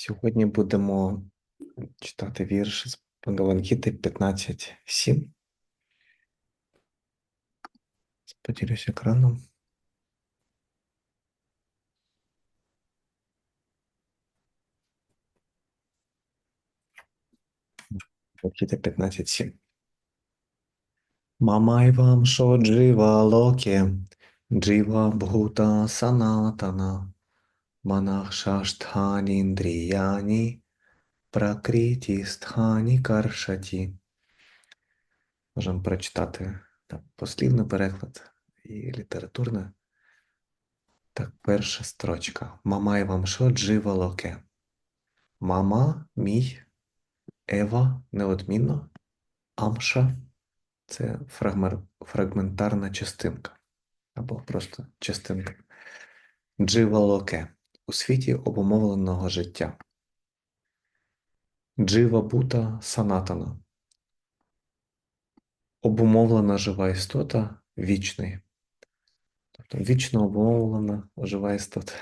Сьогодні будемо читати вірш з Бхагавангіти 15.7. Поділюсь екраном. Бхагавангіта 15.7. Мамайвам шо джива локе, джива бхута санатана, манах шаштхані індріяні, пракріті стхані каршаті. Можемо прочитати так, послівний переклад і літературний. Так, перша строчка. Мамай вам шо джива локе. Мама, мій, Ева, неодмінно, Амша це фрагментарна частинка. Або просто частинка. Джива локе у світі обумовленого життя. Джива бута санатана. Обумовлена жива істота вічний. Тобто вічно обумовлена жива істота.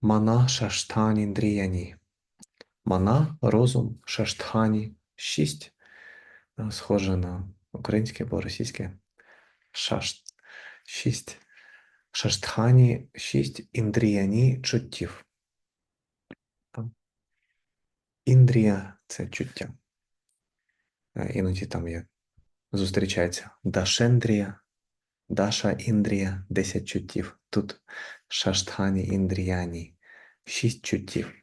Мана шаштані дріяні. Мана, розум, шаштхані, шість. Схоже на українське або російське. Шашт. Шість. Шаштхані шість індріяні чуттів. Індрія це чуття. Е, Іноді там є зустрічається Дашендрія, Даша Індрія, 10 чуттів. Тут Шаштхані Індріяні, 6 чуттів.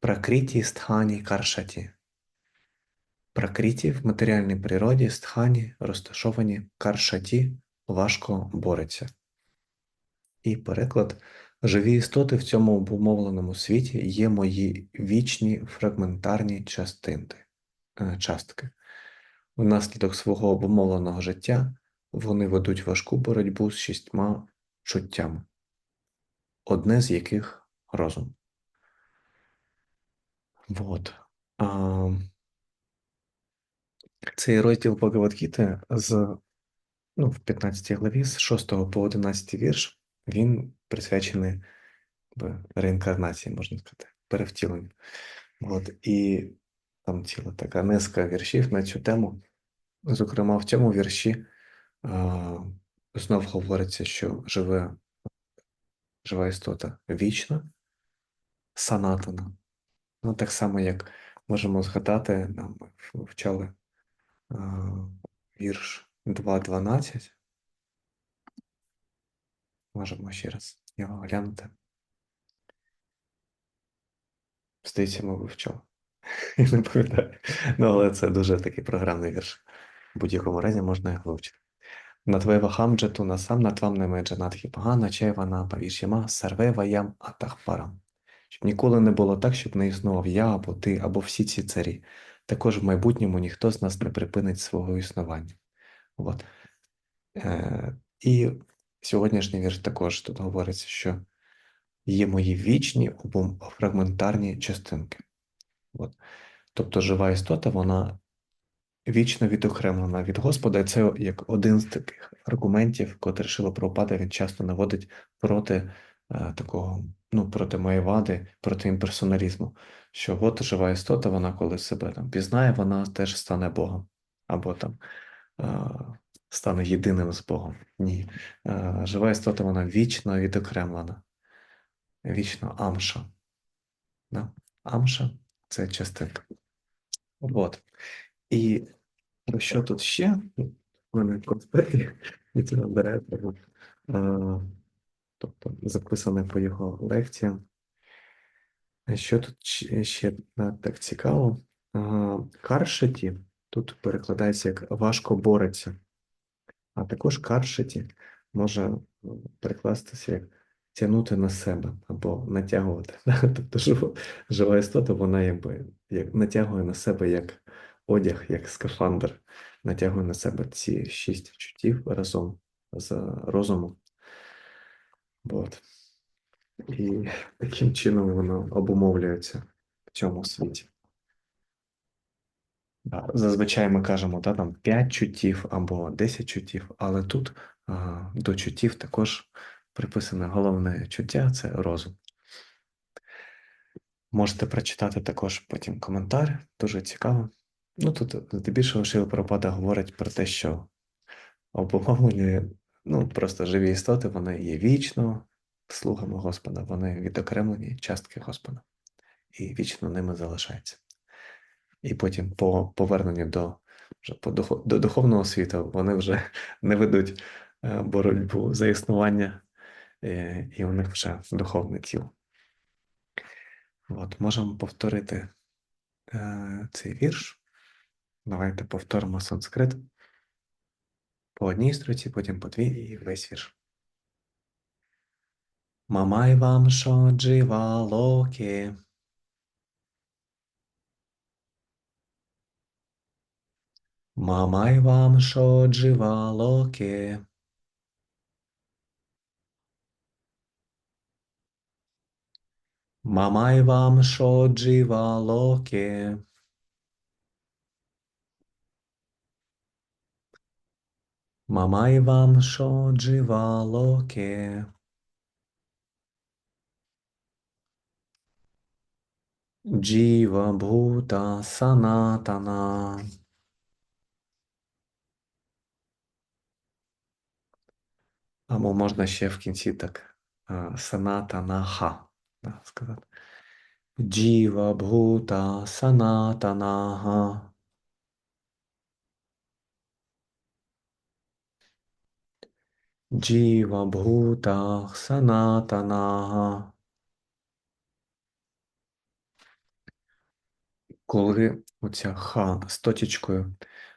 Пракріті стхані каршаті. Пракріті в матеріальній природі, стхані розташовані каршаті важко бореться. І переклад Живі істоти в цьому обумовленому світі є мої вічні фрагментарні частинки, е, частки. Внаслідок свого обумовленого життя вони ведуть важку боротьбу з шістьма чуттями, одне з яких розум. Вот. А, цей розділ Бхагавадгіти з ну, в 15 главі з 6 по 11 вірш він присвячений реінкарнації, можна сказати, перевтіленню. От, і там ціла така низка віршів на цю тему. Зокрема, в цьому вірші а, знов говориться, що живе, жива істота вічна, санатана. Ну, так само, як можемо згадати, нам вчали а, вірш 2.12. Можемо ще раз його глянути. Здається, ми вивчали. Я не пам'ятаю. Ну, але це дуже такий програмний вірш. В будь-якому разі можна його вивчити. На твоє вахамджету насам на твам не меджа надхі погана чайвана павішіма сарве ваям атахпарам. Щоб ніколи не було так, щоб не існував я або ти, або всі ці царі. Також в майбутньому ніхто з нас не припинить свого існування. От. Е, і сьогоднішній вірш також тут говориться, що є мої вічні або фрагментарні частинки. От. Тобто жива істота, вона вічно відокремлена від Господа, і це як один з таких аргументів, котрий Шила Прабхупада, він часто наводить проти е, такого, ну, проти Маєвади, проти імперсоналізму. Що от жива істота, вона коли себе там пізнає, вона теж стане Богом. Або там е, стане єдиним з Богом. Ні. Е, жива істота, вона вічно відокремлена. Вічно амша. Да? Амша це частинка. От. І про що тут ще? У мене конспекти і це набере. Тобто записане по його лекціям. Що тут ще- е, так цікаво? Каршаті тут перекладається як важко бореться, а також каршаті може перекластися як тягнути на себе або натягувати. Тобто жива істота, вона якби як натягує на себе як одяг, як скафандр, натягує на себе ці шість чуттів разом з розумом. От. І таким чином воно обумовлюється в цьому світі. Зазвичай ми кажемо, да, там 5 чуттів або 10 чуттів, але тут а, до чуттів також приписане головне чуття це розум. Можете прочитати також потім коментар, дуже цікаво. Ну тут здебільшого Шила Пропада говорить про те, що обумовлені, ну просто живі істоти, вони є вічно слугами Господа, вони відокремлені частки Господа і вічно ними залишаються. І потім, по поверненню до вже по до духовного світу, вони вже не ведуть е, боротьбу за існування, е, і у них вже духовне тіло. От, можемо повторити е, цей вірш. Давайте повторимо санскрит по одній строці, потім по дві і весь вірш. Мамай вам шо джива локи. Мамай вам шо джива. Мамай вам шо джива. Мамай вам шо джива локи. Бхута Санатана. Або можна ще в кінці так а, Санатанаха да, сказати. Джіва Бхута Санатанаха. Джіва Бхута Санатанаха. Коли оця ха з точечкою,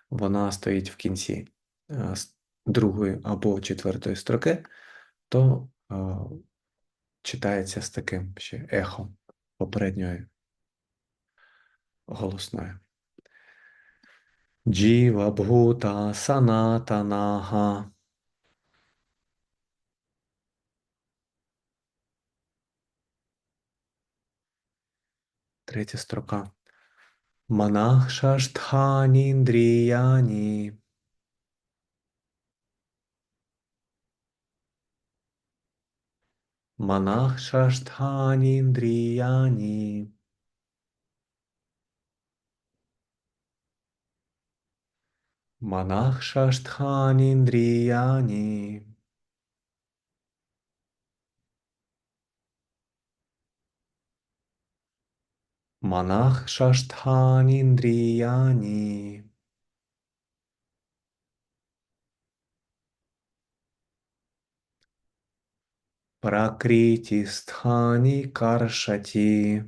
вона стоїть в кінці другої або четвертої строки, то е, читається з таким ще ехом попередньої голосною. Джіва Бхута Санатанаха. Третя строка. Манах шаштханіндріяні. Манах шаштханіндріяні. Манах шаштханіндріяні. Манах шаштханіндріяні. Пракріті стхані каршаті.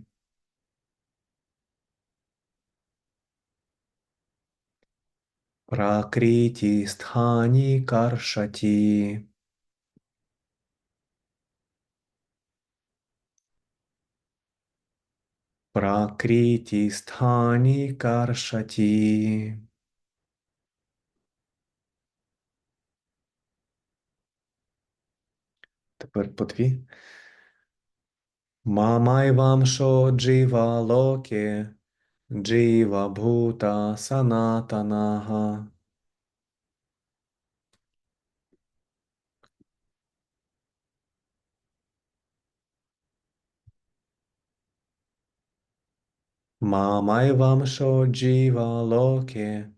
Пракріті стхані каршаті. Пракріті стхані каршаті. Тепер по дві. Мамай вам шо джива локе, джива бхута санатанага. Мамай вам шо джива локе,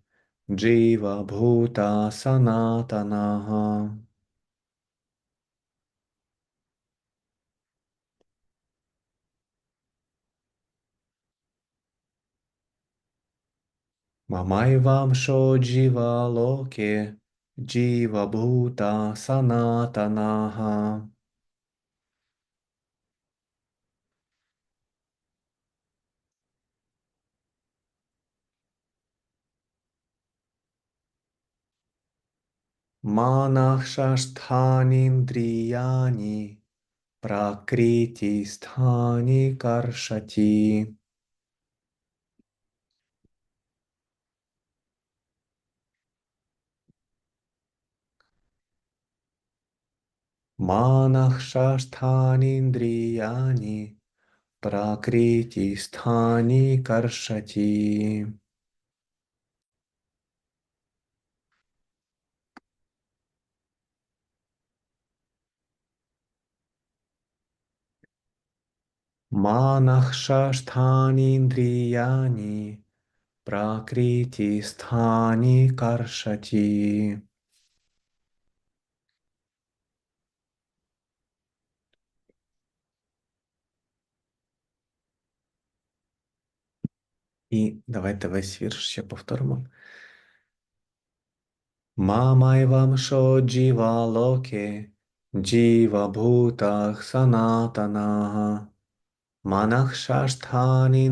джива бхута санатанага. Мамай вам шо джива локе, джива бхута санатанага. Манахшаштханіндріяні, пракріті стхані каршаті. манах шаштханиндријани, пракрити стхани каршати. Манах шаштханиндријани, пракрити стхани каршати. І давайте весь вірш ще повторимо. Мамайвам шо джіва локе, джіва бхутах санатанага, манах шаштхані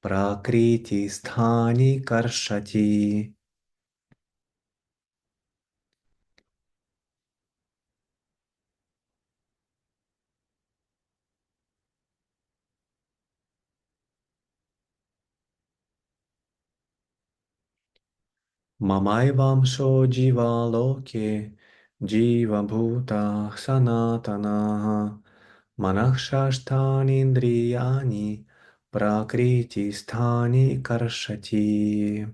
пракріті стхані каршаті. Мамайвам шо джіва локе, джіва бхутах санатанага, манах шаштхані індріяні, пракріті стхані каршаті.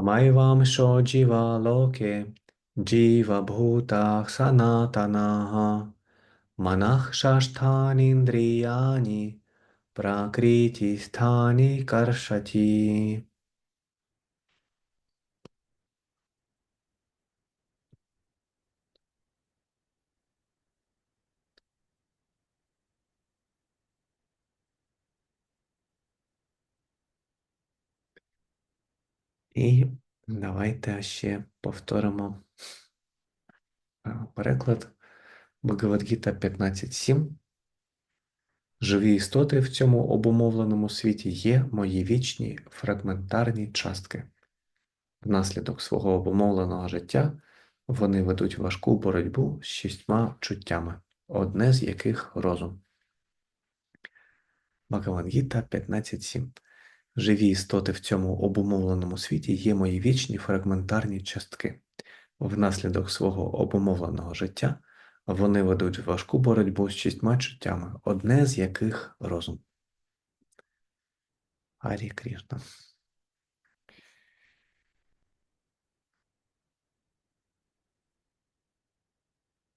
मैवां शोचिवालोके जीवभूताः सनातनाः। मनः षष्ठानीन्द्रियाणि प्राकृतिस्थानि कर्षति। І давайте ще повторимо е, переклад Бхагавадгіта 15.7. Живі істоти в цьому обумовленому світі є мої вічні фрагментарні частки. Внаслідок свого обумовленого життя вони ведуть важку боротьбу з шістьма чуттями, одне з яких розум. Бхагавадгіта 15.7. Живі істоти в цьому обумовленому світі є мої вічні фрагментарні частки. Внаслідок свого обумовленого життя вони ведуть важку боротьбу з шістьма чуттями, одне з яких розум. Арі Крішна.